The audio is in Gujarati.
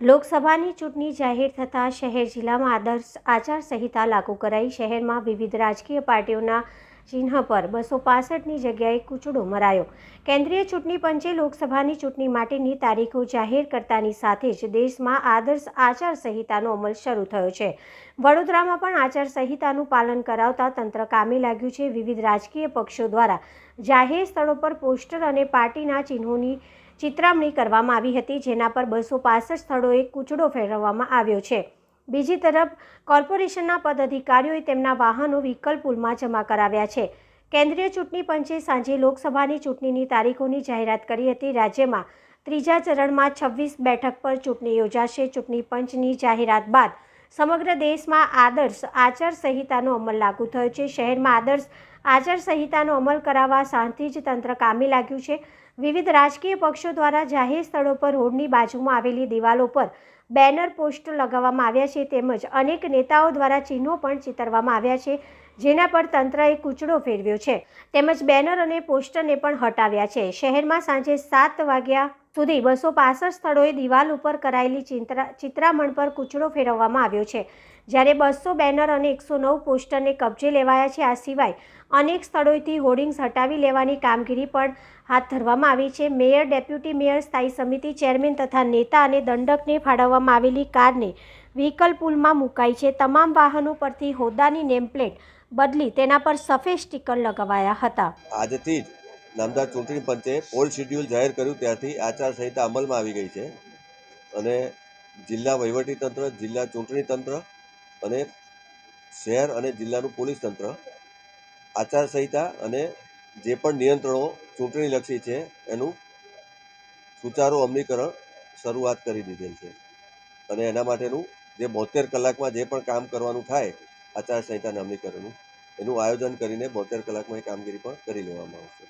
લોકસભાની ચૂંટણી જાહેર થતાં શહેર જિલ્લામાં આદર્શ આચારસંહિતા લાગુ કરાઈ. શહેરમાં વિવિધ રાજકીય પાર્ટીઓના ચિહ્ન પર બસો પાસઠની જગ્યાએ કૂચડો મરાયો. કેન્દ્રીય ચૂંટણી પંચે લોકસભાની ચૂંટણી માટેની તારીખો જાહેર કરતાની સાથે જ દેશમાં આદર્શ આચારસંહિતાનો અમલ શરૂ થયો છે. વડોદરામાં પણ આચારસંહિતાનું પાલન કરાવતા તંત્ર કામે લાગ્યું છે. વિવિધ રાજકીય પક્ષો દ્વારા જાહેર સ્થળો પર પોસ્ટર અને પાર્ટીના ચિહ્નોની ચિત્રામણી કરવામાં આવી હતી, જેના પર બસો પાસઠ સ્થળોએ કૂચડો ફેરવવામાં આવ્યો છે. બીજી તરફ, કોર્પોરેશનના પદાધિકારીઓએ તેમના વાહનો વ્હીકલ પુલમાં જમા કરાવ્યા છે. કેન્દ્રીય ચૂંટણી પંચે સાંજે લોકસભાની ચૂંટણીની તારીખોની જાહેરાત કરી હતી. રાજ્યમાં ત્રીજા ચરણમાં છવ્વીસ બેઠક પર ચૂંટણી યોજાશે. ચૂંટણી પંચની જાહેરાત બાદ સમગ્ર દેશમાં આદર્શ આચારસંહિતાનો અમલ લાગુ થયો છે. શહેરમાં આદર્શ આચારસંહિતાનો અમલ કરાવવા શાંતિ જ તંત્ર કામે લાગ્યું છે. વિવિધ રાજકીય પક્ષો દ્વારા જાહેર સ્થળો પર રોડની બાજુમાં આવેલી દિવાલો પર બેનર પોસ્ટ લગાવવામાં આવ્યા છે તેમજ અનેક નેતાઓ દ્વારા ચિહ્નો પણ ચિતરવામાં આવ્યા છે, જેના પર તંત્રએ કૂચડો ફેરવ્યો છે. તેમજ બેનર અને પોસ્ટરને પણ હટાવ્યા છે. શહેરમાં સાંજે સાત વાગ્યા સુધી બસો પાસઠ સ્થળોએ દિવાલ ઉપર કરાયેલી ચિંત્રા, ચિત્રામણ પર કૂચડો ફેરવવામાં આવ્યો છે. જ્યારે બસો બેનર અને એકસો નવ પોસ્ટરને કબજે લેવાયા છે આ સિવાય અનેક સ્થળોએથી હોર્ડિંગ્સ હટાવી લેવાની કામગીરી પણ હાથ ધરવામાં આવી છે. મેયર, ડેપ્યુટી મેયર, સ્થાયી સમિતિ ચેરમેન તથા નેતા અને દંડકને ફાળવવામાં આવેલી કારને વ્હીકલ પુલમાં મુકાઈ છે. તમામ વાહનો પરથી હોદ્દાની નેમપ્લેટ બદલી તેના પર સફેદ સ્ટીકર લગાવાયા હતા. આજથી જ નામદાર ચૂંટણી પંચે પોલ શેડ્યુલ જાહેર કર્યું. ત્યારથી આચારસંહિતા અમલમાં આવી ગઈ છે અને જિલ્લા વહીવટીતંત્ર જિલ્લા ચૂંટણી તંત્ર અને શહેર અને જિલ્લાનું પોલીસ તંત્ર, આચારસંહિતા અને જે પણ નિયંત્રણો ચૂંટણીલક્ષી છે, એનું સુચારું અમલીકરણ શરૂઆત કરી દીધેલ છે. અને એના માટેનું જે બોતેર કલાકમાં જે પણ કામ કરવાનું થાય, આચારસંહિતાના અમલીકરણનું, એનું આયોજન કરીને બોતેર કલાકમાં એ કામગીરી પણ કરી લેવામાં આવશે.